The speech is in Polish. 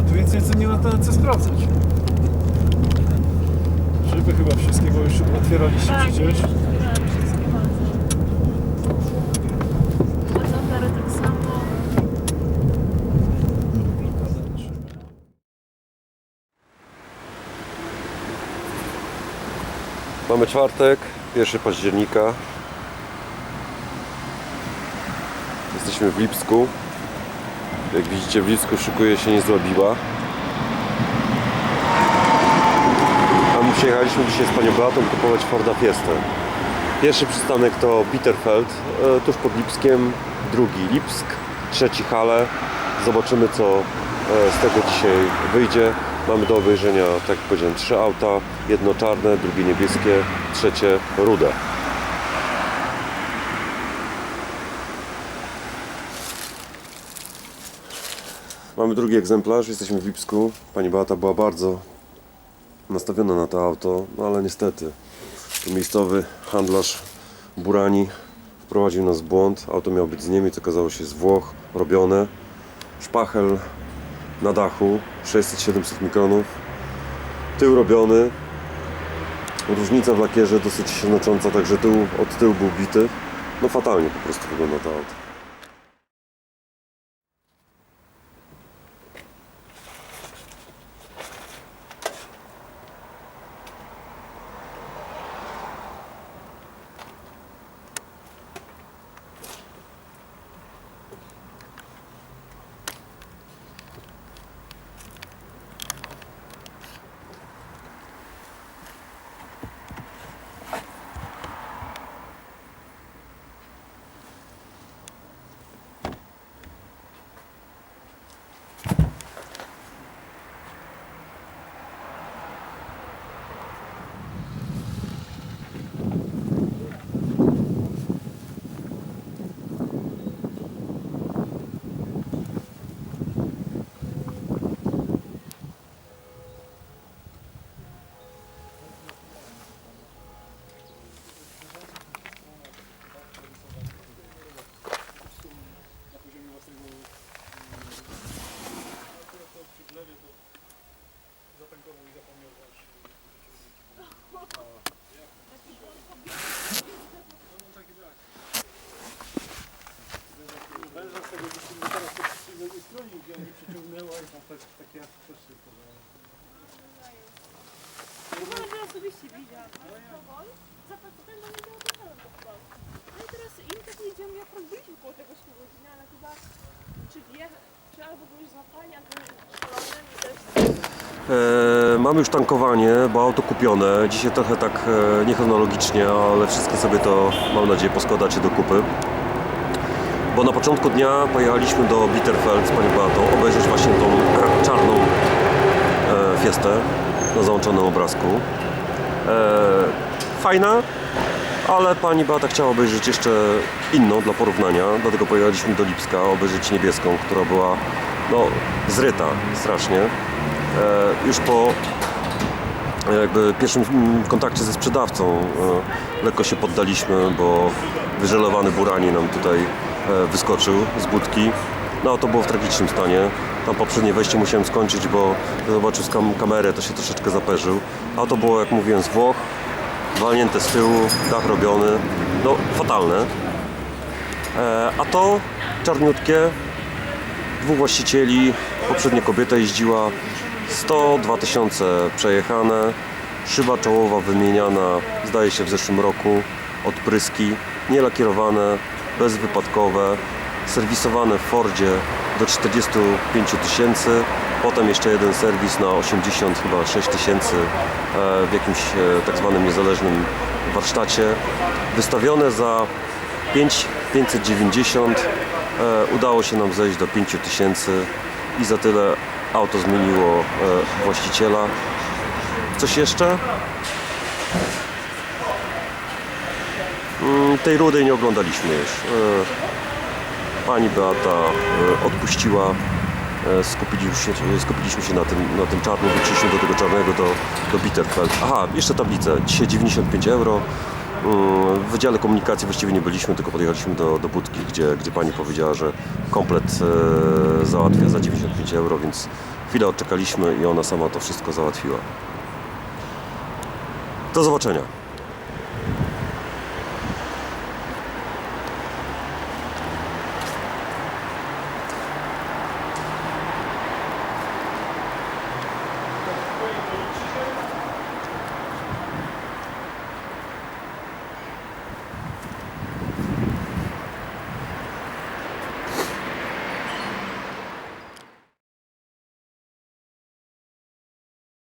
Co, tu więcej co nie ma to co sprawdzać. Szyby chyba wszystkiego już otwieraliście Tak, przecież. wszystkie bardzo. Ładomery tak samo. Mamy czwartek, 1 października. Jesteśmy w Lipsku. Jak widzicie w Lipsku szykuje się niezła biła. A my przyjechaliśmy dzisiaj z panią Beatą kupować Forda Fiestę. Pierwszy przystanek to Bitterfeld, e, tuż pod Lipskiem. Drugi Lipsk, trzeci Hale. Zobaczymy co e, z tego dzisiaj wyjdzie. Mamy do obejrzenia, tak jak powiedziałem, trzy auta. Jedno czarne, drugie niebieskie, trzecie rude. Mamy drugi egzemplarz, jesteśmy w Lipsku. Pani Beata była bardzo nastawiona na to auto, no ale niestety tu miejscowy handlarz Burani wprowadził nas w błąd. Auto miało być z Niemiec, okazało się z Włoch, robione. Szpachel na dachu, 600-700 mikronów. Tył robiony. Różnica w lakierze dosyć znacząca, także tył od tyłu był bity. No fatalnie po prostu wygląda to auto. Węża z tego wyciągnęła teraz to z innej strony, gdzie oni przyciągnęła i tam też takie też się podobało. Chyba, osobiście widziałam. Powol, zapytałem do mnie po prostu. No i teraz im tak jedziemy, jak byliśmy koło tego godziny, ale chyba czy wie, czy albo byłeś złapani, albo szalony też... E, mamy już tankowanie, bo auto kupione. Dzisiaj trochę tak e, niechronologicznie, ale wszystko sobie to mam nadzieję poskładacie do kupy. Bo na początku dnia pojechaliśmy do Bitterfeld z panią Beatą obejrzeć właśnie tą czarną e, fiestę na załączonym obrazku. E, fajna, ale pani Beata chciała obejrzeć jeszcze inną dla porównania, dlatego pojechaliśmy do Lipska obejrzeć niebieską, która była no, zryta strasznie. E, już po e, jakby pierwszym kontakcie ze sprzedawcą e, lekko się poddaliśmy, bo wyżelowany burani nam tutaj e, wyskoczył z budki. No to było w tragicznym stanie. Tam poprzednie wejście musiałem skończyć, bo zobaczył kam kamery, to się troszeczkę zaperzył. Auto było, jak mówiłem, z Włoch, walnięte z tyłu, dach robiony. No, fatalne. E, a to czarniutkie, dwóch właścicieli, poprzednia kobieta jeździła 102 tysiące przejechane, szyba czołowa wymieniana zdaje się w zeszłym roku, odpryski, nielakierowane, bezwypadkowe, serwisowane w Fordzie do 45 tysięcy, potem jeszcze jeden serwis na 80 chyba 6 tysięcy e, w jakimś e, tak zwanym niezależnym warsztacie, wystawione za 5 590 e, udało się nam zejść do 5000 i za tyle auto zmieniło właściciela. Coś jeszcze? Mm, Tej rudej nie oglądaliśmy już. Pani Beata e, odpuściła. E, Skupiliśmy się, na tym, na tym czarnym, wróciliśmy do tego czarnego, do, do Bitterfeld. Aha, jeszcze tablice. Dzisiaj 95 euro. Mm, W Wydziale Komunikacji właściwie nie byliśmy, tylko podjechaliśmy do, do budki, gdzie, gdzie pani powiedziała, że komplet e, załatwia za 95 euro, więc chwilę odczekaliśmy i ona sama to wszystko załatwiła. Do zobaczenia.